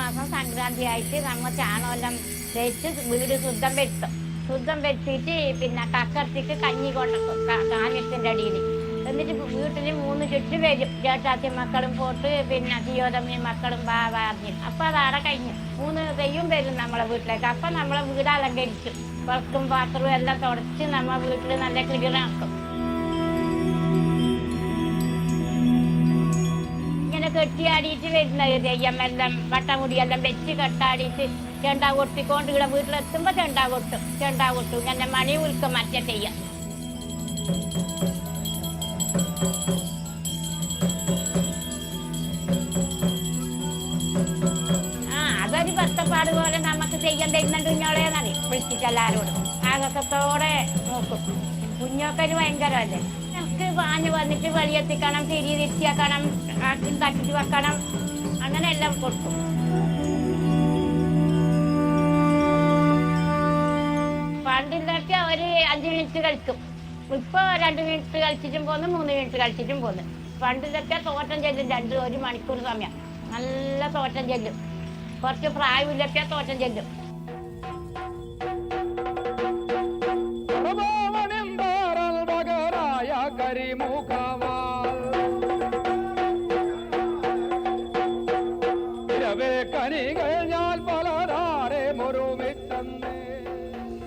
മാസം സംക്രാന്തി ആയിട്ട് നമ്മ ചാണമെല്ലാം തേച്ച് വീട് ശുദ്ധം വെട്ടും. ശുദ്ധം വെച്ചിട്ട് പിന്നെ കക്കർത്തിക്ക് കഞ്ഞി കൊണ്ടക്കും കാഞ്ഞത്തിന്റെ അടിയിൽ എന്നിട്ട് വീട്ടിൽ മൂന്ന് ചുറ്റും വരും. ജേഷാത്തി മക്കളും പോട്ട് പിന്നെ തിയോതമ്മയും മക്കളും പറഞ്ഞു അപ്പൊ അതവിടെ കഴിഞ്ഞു. മൂന്ന് തെയ്യും വരും നമ്മളെ വീട്ടിലേക്ക്. അപ്പം നമ്മളെ വീട് അലങ്കരിച്ചു വിളക്കും പാത്രവും എല്ലാം തുടച്ച് നമ്മളെ വീട്ടിൽ നല്ല ക്ലിയറാക്കും. കെട്ടിയാടിയിട്ട് വരുന്നത് എല്ലാം വട്ടമുടിയെല്ലാം വെച്ച് കെട്ടാടിയിട്ട് ചെണ്ട കൊട്ടിക്കൊണ്ട് ഇവിടെ വീട്ടിലെത്തുമ്പോ ചെണ്ട കൊട്ടും ചെണ്ട കൊട്ടും. ഇങ്ങനെ മണി ഉൽക്കം മറ്റേ തെയ്യം ആ അതൊരു കഷ്ടപ്പാട് പോലെ നമുക്ക് ചെയ്യാൻ തരുന്നുണ്ട് കുഞ്ഞോളേന്നാണ് വിളിച്ചിട്ട് എല്ലാരോടും. ആകത്തോടെ നോക്കും. കുഞ്ഞോക്കൊരു ഭയങ്കരമല്ലേ? പാഞ്ഞ് വന്നിട്ട് വെളിയെത്തിക്കണം തിരി തിരിച്ചാക്കണം തട്ടിട്ട് വെക്കണം. അങ്ങനെ എല്ലാം കൊടുക്കും പണ്ടിലൊക്കെ ഒരു അഞ്ച് മിനിറ്റ് കളിക്കും. ഇപ്പൊ രണ്ട് മിനിറ്റ് കളിച്ചിട്ടും പോന്ന് മൂന്ന് മിനിറ്റ് കളിച്ചിട്ടും പോന്ന്. പണ്ടിലൊക്കെ തോറ്റം ചെല്ലും രണ്ട് ഒരു മണിക്കൂർ സമയം. നല്ല തോറ്റം ചെല്ലും. കുറച്ച് പ്രായമില്ലൊക്കെ തോറ്റം ചെല്ലും. കനികൾ ഞാൻ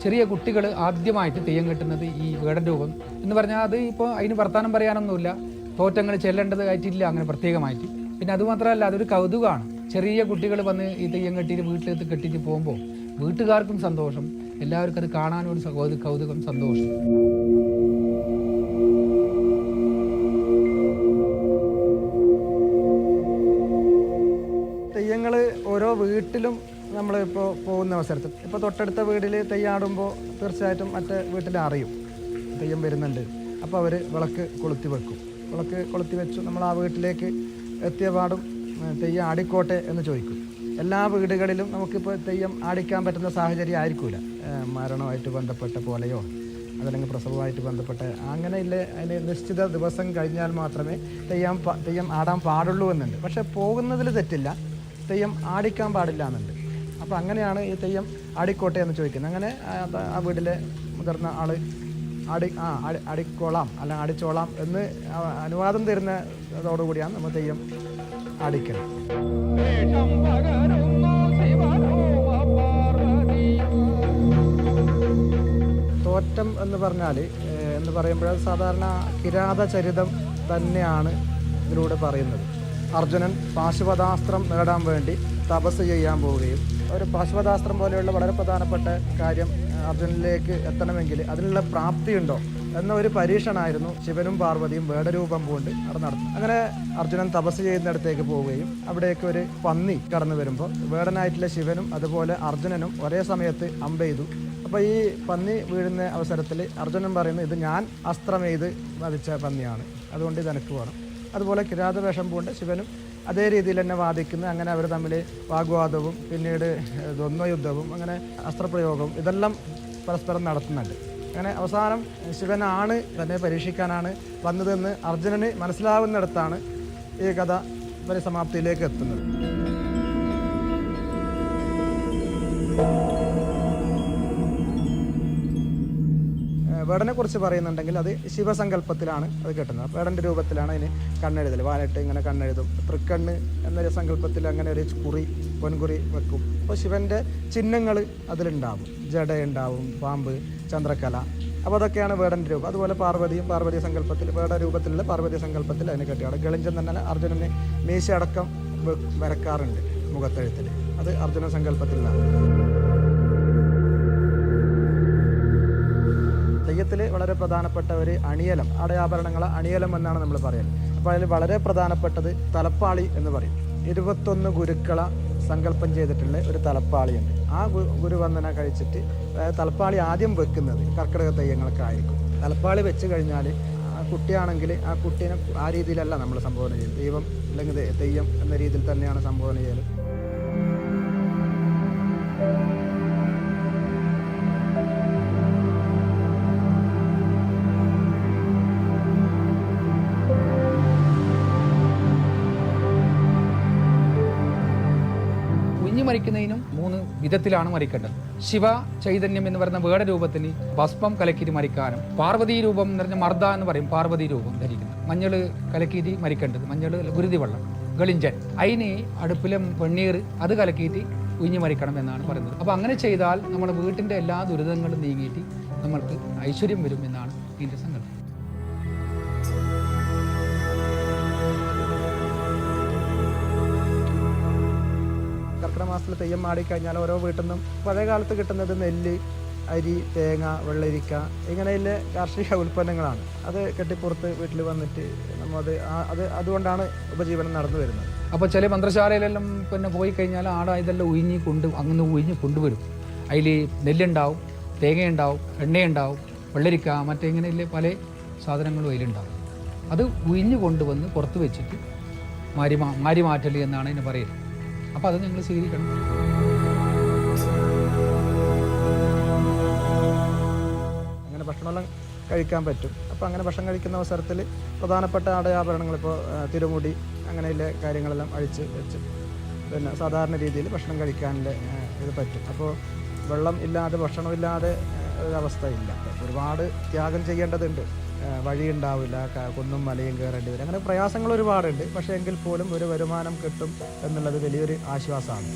ചെറിയ കുട്ടികൾ ആദ്യമായിട്ട് തെയ്യം കെട്ടുന്നത് ഈ വേടൻ രൂപം എന്ന് പറഞ്ഞാൽ അത് ഇപ്പോൾ അതിന് വർത്തമാനം പറയാനൊന്നുമില്ല. തോറ്റങ്ങൾ ചെല്ലേണ്ടത് ആയിട്ടില്ല അങ്ങനെ പ്രത്യേകമായിട്ട്. പിന്നെ അതുമാത്രമല്ല അതൊരു കൗതുകമാണ്. ചെറിയ കുട്ടികൾ വന്ന് ഈ തെയ്യം കെട്ടിയിട്ട് വീട്ടിലേക്ക് കെട്ടിയിട്ട് പോകുമ്പോൾ വീട്ടുകാർക്കും സന്തോഷം. എല്ലാവർക്കും അത് കാണാനൊരു കൗതുകം സന്തോഷം. ഓരോ വീട്ടിലും നമ്മൾ ഇപ്പോൾ പോകുന്ന അവസരത്തിൽ. ഇപ്പോൾ തൊട്ടടുത്ത വീട്ടിൽ തെയ്യാടുമ്പോൾ തീർച്ചയായിട്ടും മറ്റേ വീട്ടിൽ അറിയും. തെയ്യം വരുന്നുണ്ട്. അപ്പോൾ അവർ വിളക്ക് കൊളുത്തി വെക്കും. വിളക്ക് കൊളുത്തി വെച്ചു നമ്മൾ ആ വീട്ടിലേക്ക് എത്തിയ പാടും തെയ്യം ആടിക്കോട്ടെ എന്ന് ചോദിക്കും. എല്ലാ വീടുകളിലും നമുക്കിപ്പോൾ തെയ്യം ആടിക്കാൻ പറ്റുന്ന സാഹചര്യം ആയിരിക്കില്ല മരണമായിട്ട് ബന്ധപ്പെട്ട പോലെയോ അതല്ലെങ്കിൽ പ്രസവമായിട്ട് ബന്ധപ്പെട്ട അങ്ങനെ ഇല്ല അതിന് നിശ്ചിത ദിവസം കഴിഞ്ഞാൽ മാത്രമേ തെയ്യം തെയ്യം ആടാൻ പാടുള്ളൂ എന്നുണ്ട്. പക്ഷേ പോകുന്നതിൽ തെറ്റില്ല. തെയ്യം ആടിക്കാൻ പാടില്ല എന്നുണ്ട്. അപ്പോൾ അങ്ങനെയാണ് ഈ തെയ്യം ആടിക്കോട്ടെ എന്ന് ചോദിക്കുന്നത്. അങ്ങനെ ആ വീട്ടിലെ മുതിർന്ന ആൾ ആടി ആ അടി അടിക്കോളാം അല്ല അടിച്ചോളാം എന്ന് അനുവാദം തരുന്നതോടുകൂടിയാണ് നമ്മൾ തെയ്യം അടിക്കുന്നത് തോറ്റം എന്ന് പറഞ്ഞാൽ എന്ന് പറയുമ്പോൾ സാധാരണ കിരാത ചരിതം തന്നെയാണ് ഇതിലൂടെ പറയുന്നത്. അർജുനൻ പാശുപതാസ്ത്രം നേടാൻ വേണ്ടി തപസ് ചെയ്യാൻ പോവുകയും ഒരു പാശുപതാസ്ത്രം പോലെയുള്ള വളരെ പ്രധാനപ്പെട്ട കാര്യം അർജുനിലേക്ക് എത്തണമെങ്കിൽ അതിനുള്ള പ്രാപ്തിയുണ്ടോ എന്ന ഒരു പരീക്ഷണമായിരുന്നു ശിവനും പാർവതിയും വേടരൂപം പൂണ്ട് അവിടെ നടത്തുന്നത്. അങ്ങനെ അർജുനൻ തപസ് ചെയ്യുന്നിടത്തേക്ക് പോവുകയും അവിടേക്ക് ഒരു പന്നി കടന്നു വരുമ്പോൾ വേടനായിട്ടുള്ള ശിവനും അതുപോലെ അർജുനനും ഒരേ സമയത്ത് അമ്പെയ്തു അപ്പോൾ ഈ പന്നി വീഴുന്ന അവസരത്തിൽ അർജുനൻ പറയുന്നു ഇത് ഞാൻ അസ്ത്രമെയ്ത് വധിച്ച പന്നിയാണ്. അതുകൊണ്ട് ഇത് എനിക്ക് വേണം. അതുപോലെ കിരാതവേഷം പൂണ്ട് ശിവനും അതേ രീതിയിൽ തന്നെ വാദിക്കുന്നു അങ്ങനെ അവർ തമ്മിൽ വാഗ്വാദവും പിന്നീട് ദ്വന്ദ്വയുദ്ധവും അങ്ങനെ അസ്ത്രപ്രയോഗവും ഇതെല്ലാം പരസ്പരം നടത്തുന്നുണ്ട്. അങ്ങനെ അവസാനം ശിവനാണ് തന്നെ പരീക്ഷിക്കാനാണ് വന്നതെന്ന് അർജുനന് മനസ്സിലാവുന്നിടത്താണ് ഈ കഥ പരിസമാപ്തിയിലേക്ക് എത്തുന്നത്. വേടനെ കുറിച്ച് പറയുന്നുണ്ടെങ്കിൽ അത് ശിവസങ്കല്പത്തിലാണ് അത് കിട്ടുന്നത്. വേടന്റെ രൂപത്തിലാണ് അതിന് കണ്ണെഴുതൽ വാലിട്ട് ഇങ്ങനെ കണ്ണെഴുതും. തൃക്കണ്ണ് എന്നൊരു സങ്കല്പത്തിൽ അങ്ങനെ ഒരു കുറി പൊൻകുറി വെക്കും. അപ്പോൾ ശിവന്റെ ചിഹ്നങ്ങൾ അതിലുണ്ടാവും. ജടയുണ്ടാവും പാമ്പ് ചന്ദ്രക്കല അപ്പോൾ അതൊക്കെയാണ് വേടന്റെ രൂപം. അതുപോലെ പാർവതിയും പാർവതി സങ്കല്പത്തിൽ വേട രൂപത്തിലുള്ള പാർവതി സങ്കല്പത്തിൽ അതിനെ കെട്ടിയാണ്. ഗളിഞ്ചൻ തന്നെ അർജുനന് മീശയടക്കം അടക്കം വരക്കാറുണ്ട് മുഖത്തെഴുത്തിൽ അത് അർജുന സങ്കല്പത്തിലാണ്. തെയ്യത്തിൽ വളരെ പ്രധാനപ്പെട്ട ഒരു അണിയലം അടയാഭരണങ്ങൾ അണിയലം എന്നാണ് നമ്മൾ പറയുന്നത് അപ്പോൾ അതിൽ വളരെ പ്രധാനപ്പെട്ടത് തലപ്പാളി എന്ന് പറയും. ഇരുപത്തൊന്ന് ഗുരുക്കള സങ്കല്പം ചെയ്തിട്ടുള്ള ഒരു തലപ്പാളിയുണ്ട്. ആ ഗുരുവന്ദന കഴിച്ചിട്ട് തലപ്പാളി ആദ്യം വെക്കുന്നത് കർക്കിടക തെയ്യങ്ങളൊക്കെ ആയിരിക്കും തലപ്പാളി വെച്ച് കഴിഞ്ഞാൽ ആ കുട്ടിയാണെങ്കിൽ ആ കുട്ടീനെ ആ രീതിയിലല്ല നമ്മൾ സംബോധന ചെയ്യുന്നത് ദൈവം അല്ലെങ്കിൽ തെയ്യം എന്ന രീതിയിൽ തന്നെയാണ് സംബോധന ചെയ്യൽ മരിക്കുന്നതിനും മൂന്ന് വിധത്തിലാണ് മരിക്കേണ്ടത്. ശിവ ചൈതന്യം എന്ന് പറയുന്ന വേടരൂപത്തിന് ഭസ്മം കലക്കിരി മരിക്കാനും പാർവതി രൂപം എന്ന് പറഞ്ഞ മർദ്ദ എന്ന് പറയും പാർവതി രൂപം ധരിക്കുന്നത് മഞ്ഞൾ കലക്കിരി മരിക്കേണ്ടത് മഞ്ഞൾ ഗുരുതി വെള്ളം ഗളിഞ്ചൻ. അതിന് അടുപ്പിലെ വെണ്ണീർ അത് കലക്കിയിട്ട് ഉഞ്ഞു മരിക്കണം എന്നാണ് പറയുന്നത്. അപ്പോൾ അങ്ങനെ ചെയ്താൽ നമ്മുടെ വീട്ടിന്റെ എല്ലാ ദുരിതങ്ങളും നീങ്ങിയിട്ട് നമ്മൾക്ക് ഐശ്വര്യം വരും എന്നാണ് ഇതിന്റെ സങ്കല്പം. മാസത്തിൽ തെയ്യം മാടിക്കഴിഞ്ഞാൽ ഓരോ വീട്ടിൽ നിന്നും പഴയ കാലത്ത് കിട്ടുന്നത് നെല്ല് അരി തേങ്ങ വെള്ളരിക്ക ഇങ്ങനെയുള്ള കാർഷിക ഉൽപ്പന്നങ്ങളാണ്. അത് കെട്ടിപ്പുറത്ത് വീട്ടിൽ വന്നിട്ട് നമ്മൾ അത് അത് അതുകൊണ്ടാണ് ഉപജീവനം നടന്നു വരുന്നത്. അപ്പോൾ ചില മന്ത്രശാലയിലെല്ലാം പിന്നെ പോയി കഴിഞ്ഞാൽ ആട ഇതെല്ലാം ഉയിഞ്ഞ് കൊണ്ട് അങ്ങനെ ഉയിഞ്ഞ് കൊണ്ടുവരും. അതിൽ നെല്ലുണ്ടാവും തേങ്ങയുണ്ടാവും എണ്ണയുണ്ടാവും വെള്ളരിക്ക മറ്റേ ഇങ്ങനെയുള്ള പല സാധനങ്ങളും അതിലുണ്ടാവും. അത് ഉയിഞ്ഞ് കൊണ്ടുവന്ന് പുറത്ത് വെച്ചിട്ട് മാരി മാരിമാറ്റൽ മാരി മാറ്റൽ എന്നാണ് ഇതിന് പറയുന്നത്. അപ്പോൾ അത് ഞങ്ങൾ സ്വീകരിക്കണം. അങ്ങനെ ഭക്ഷണമെല്ലാം കഴിക്കാൻ പറ്റും. അപ്പോൾ അങ്ങനെ ഭക്ഷണം കഴിക്കുന്ന അവസരത്തിൽ പ്രധാനപ്പെട്ട ആടയാഭരണങ്ങൾ ഇപ്പോൾ തിരുമുടി അങ്ങനെയുള്ള കാര്യങ്ങളെല്ലാം അഴിച്ച് വെച്ച് പിന്നെ സാധാരണ രീതിയിൽ ഭക്ഷണം കഴിക്കാനുള്ള ഇത് പറ്റും. അപ്പോൾ വെള്ളം ഇല്ലാതെ ഭക്ഷണമില്ലാതെ ഒരവസ്ഥ ഇല്ല ഒരുപാട് ത്യാഗം ചെയ്യേണ്ടതുണ്ട്. വഴി വഴിയുണ്ടാവില്ല കുന്നും മലയും കയറേണ്ടി വരും. അങ്ങനെ പ്രയാസങ്ങൾ ഒരുപാടുണ്ട്. പക്ഷേ എങ്കിൽ പോലും ഒരു വരുമാനം കിട്ടും എന്നുള്ളത് വലിയൊരു ആശ്വാസമാണ്.